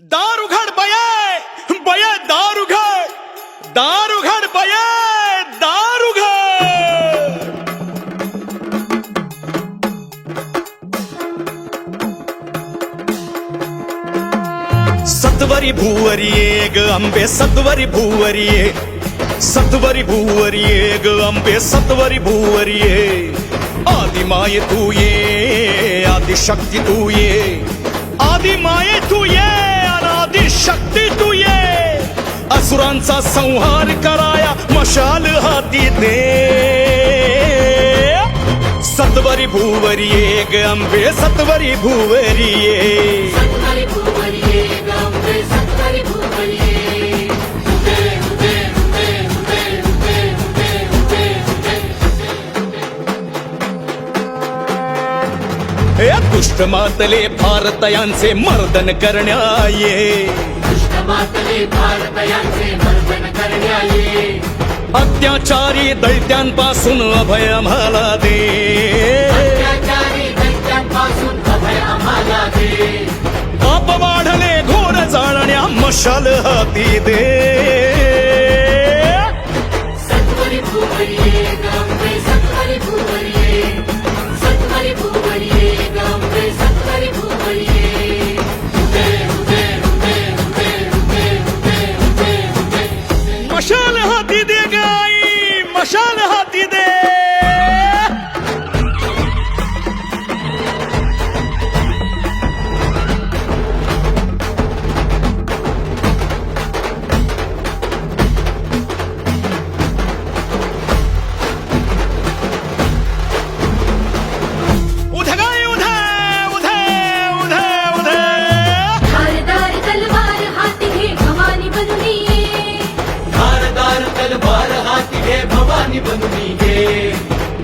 दार उघड बये बये दार उघड दार उघड बये दार सत्वरी भूवरी ये ग अंबे, सत्वरी भूवरी सत्वरी भूवरी ये ग अंबे, सत्वरी भूवरी ये आदि माये तू ये, आदि शक्ती तू ये। आदि माये तू ये। असुरांचा संहार कराया मशाल हाती दे. सत्वरी भुवरी एक अंबे सत्वरी भुवरी दुष्ट मातले भारत यांचे मर्दन करण्या अत्याचारी दैत्यांपासून अभय आम्हाला दे. अभय आम्हाला दे. वाढले घोर जाळण्या मशाल हाती दे. मशाल हाती दे गाई मशाल हाती दे. तलवार हाती घे भवानी बनूनी घे.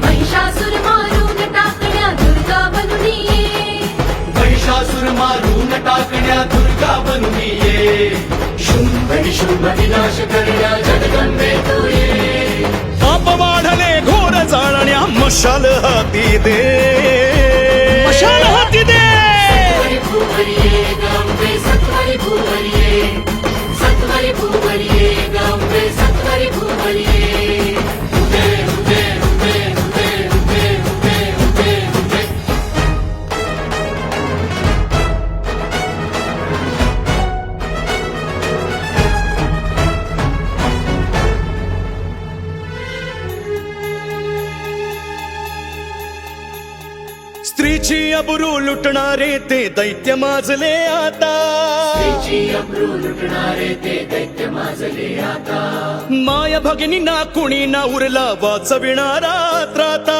महिषासुर मारून टाकण्या दुर्गा बनूनी महिषासुर मारून टाकण्या दुर्गा बनूनी ये. शुंभ शुंभ विनाश करण्या जगदंबे तू ये. पाप वाढले घोर जाळण्या मशाल हाती दे. स्त्रीची अबरू लुटणारे ते दैत्य माजले आता. तिची अब्रू लुटणारे ते दैत्य माजले आता. माय भगिनी ना कुणी ना उरला वाचविणारा त्राता.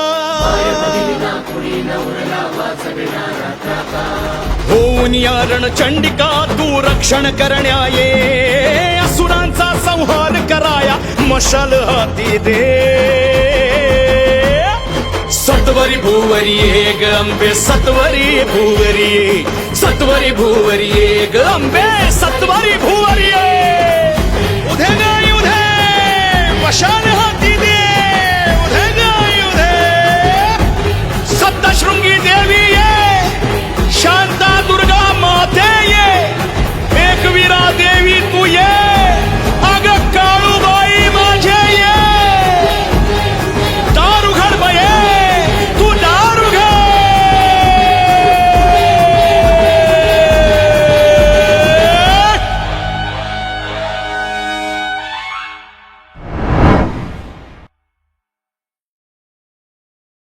त्राता होऊन यारण चंडिका तू रक्षण करण्या ये असुरांचा संहार कराया मशाल हाती दे. सत्वरी भूवरी ग अंबे सत्वरी भूवरी सत्वरी भुवरिये ग अंबे सत्वरी भुव